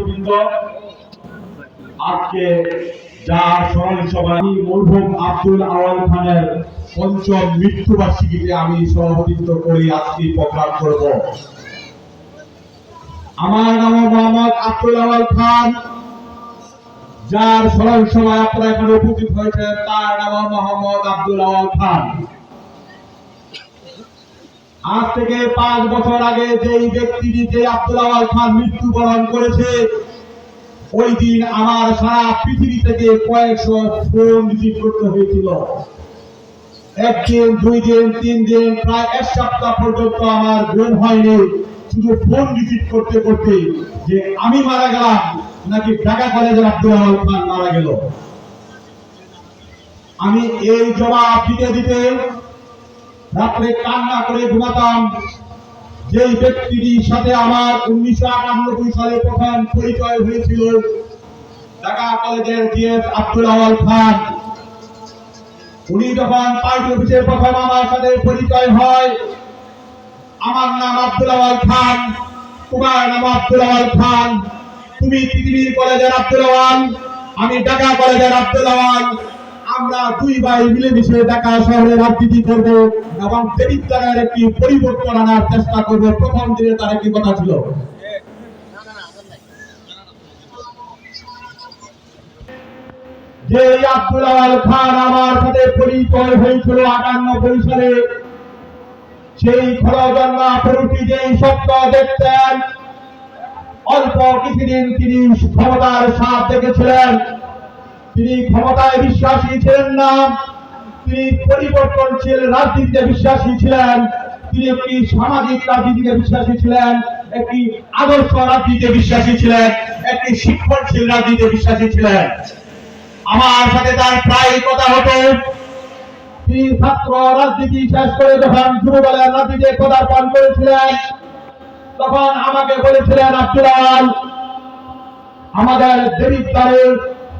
নেতৃবৃন্দ, আজকে যার স্মরণ সভায় মরহুম আব্দুল আওয়াল খানের পঞ্চম মৃত্যুবার্ষিকীতে আমি সভাপতিত্ব করে আজকে প্রোগ্রাম করব। আমার নাম মোহাম্মদ আব্দুল আওয়াল খান, যার স্মরণ সভায় আপনারা এখানে উপস্থিত হয়েছেন, তার নাম মোহাম্মদ আব্দুল আওয়াল খান। আজ থেকে পাঁচ বছর আগে যেই ব্যক্তিটি, যে আব্দুল আওয়াল খান মৃত্যুবরণ করেছে, ওই দিন আমার সারা পৃথিবী থেকে কয়েকশো ফোন রিসিভ করতে হয়েছিল। একদিন, দুই দিন, তিন দিন, প্রায় এক সপ্তাহ পর্যন্ত আমার ঘুম হয়নি। শুধু ফোন রিসিভ করতে করতে যে আমি মারা গেলাম, নাকি ঢাকা কলেজের আব্দুল আওয়াল খান মারা গেল। আমি এই জবাব দিতে দিতে রাত্রে কান্না করে ঘুমাতাম। যেই ব্যক্তিটির সাথে আমার উনিশশো আটানব্বই সালে প্রথম পরিচয় হয়েছিল, ঢাকা কলেজের জিএস আব্দুল আওয়াল খান। উনি যখন পার্টি অফিসে প্রথম আমার সাথে পরিচয় হয়, আমার নাম আব্দুল আওয়াল খান, তোমার নাম আব্দুল আওয়াল খান। তুমি পৃথিবীর কলেজের আব্দুল আওয়াল, আমি ঢাকা কলেজের আব্দুল আওয়াল। আমরা দুই ভাই মিলেমিশে ঢাকা শহরে রাজনীতি করব এবং দেবিদ্বারের একটি পরিবর্তন আনার চেষ্টা করব। প্রথম দিনে তার একটি কথা ছিল। যে আব্দুল খান আমার সাথে পরিচয় হয়েছিল আটানব্বই সালে সেই খরজন্মা পুরুষটি যেই সত্য দেখতেন অল্প কিছুদিন তিনি ক্ষমতার স্বাদ দেখেছিলেন। তিনি ক্ষমতায় বিশ্বাসী ছিলেন না। তিনি পরিবর্তনশীল রাজনীতিতে বিশ্বাসী ছিলেন। তিনি একটি সামাজিক রাজনীতিতে বিশ্বাসী ছিলেন। একটি আদর্শ রাজনীতিতে বিশ্বাসী ছিলেন। একটি শিক্ষণশীল রাজনীতিতে বিশ্বাসী ছিলেন। আমার সাথে তার প্রায় কথা হতো। তিনি ছাত্র রাজনীতি শেষ করে যখন যুবদলের রাজনীতিতে পদার্পণ করেছিলেন, তখন আমাকে বলেছিলেন, আব্দুল আমাদের দেবিদ্বারের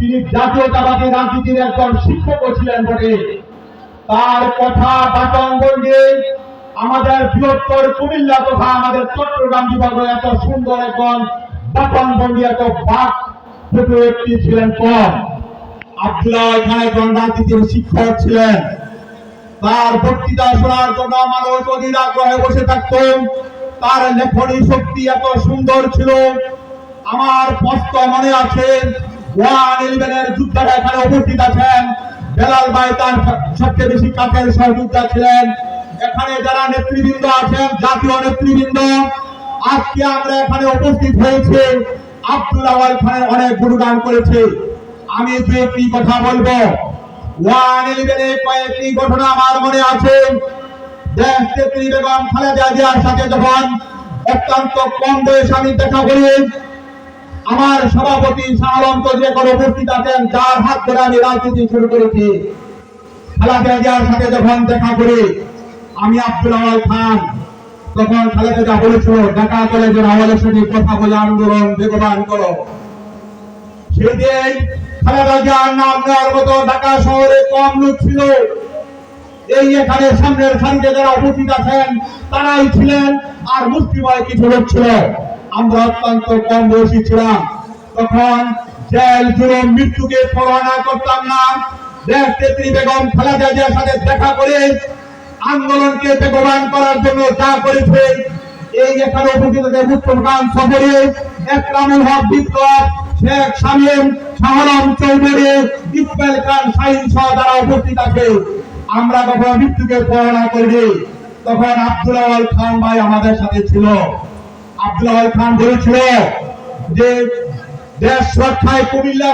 তিনি জাতীয়তাবাদী রাজনীতির একজন শিক্ষকও ছিলেন বটে। তার কথা বললে আমাদের বৃহত্তর কুমিল্লা তথা আমাদের চট্টগ্রাম বিভাগে এত সুন্দর এখন বন্দি এত বাক একটি ছিলেন কম। আব্দুল্লাহ এখানে একজন রাজনীতির শিক্ষক ছিলেন। তার বক্তৃতা শোনার জন্য মানুষ অধীর আগ্রহে বসে থাকত তার লেখনী শক্তি এত সুন্দর ছিল। আমার স্পষ্ট মনে আছে ওয়ান ইলেভেনের এখানে উপস্থিত আছেন। বেলাল ভাই তার সবচেয়ে বেশি কাছের ছিলেন। এখানে যারা নেতৃবৃন্দ আছেন, জাতীয় নেতৃবৃন্দ, আজকে আমরা এখানে উপস্থিত হয়েছে। আব্দুল আওয়াল অনেক গুণগান করেছে। আমি দু একটি কথা বলব। ওয়ান ইলেভেনে কয়েকটি ঘটনা আমার মনে আছে। দেশ নেত্রী বেগম খালেদা সাথে যখন অত্যন্ত কম বয়সে আমি দেখা করি আমার সভাপতি শাহ আলম এখন উপস্থিত আছেন, যার হাত ধরে আমি রাজনীতি শুরু করেছি। সাথে যখন দেখা করি, আমি আব্দুল আওয়াল খান, তখন খালেদা জিয়া বলেছিল, ঢাকা কলেজের আওয়ালের সাথে কথা বলে আন্দোলন বেগবান করো। সেদিন খালেদা জিয়ার নাম নেওয়ার মতো ঢাকা শহরে কম লোক ছিল। এই এখানে সামনের সারিতে যারা উপস্থিত আছেন, তারাই ছিলেন, আর মুসলিমায় কিছু লোক ছিল। আমরা অত্যন্ত কম বয়সী ছিলাম। তখন জেল জুলুম মৃত্যুকে পরোয়ানা করতাম না। বেগম খালেদা জিয়ার সাথে দেখা করে আন্দোলনকে বেগবান করার জন্য যা এই এখানে উপস্থিত আছে খান সফরে একরামুল হক বিপ্লব, শেখ শামীম, শাহরাম চৌধুরী, ইকবাল খান, শাহিন সহ উপস্থিত আছে। আমরা কখনো মৃত্যুকে পড়াশোনা করিনি। তখন আব্দুল আওয়াল খান ভাই আমাদের সাথে ছিল। আব্দুল খান বলেছিল যে দেশ রক্ষায় কুমিল্লা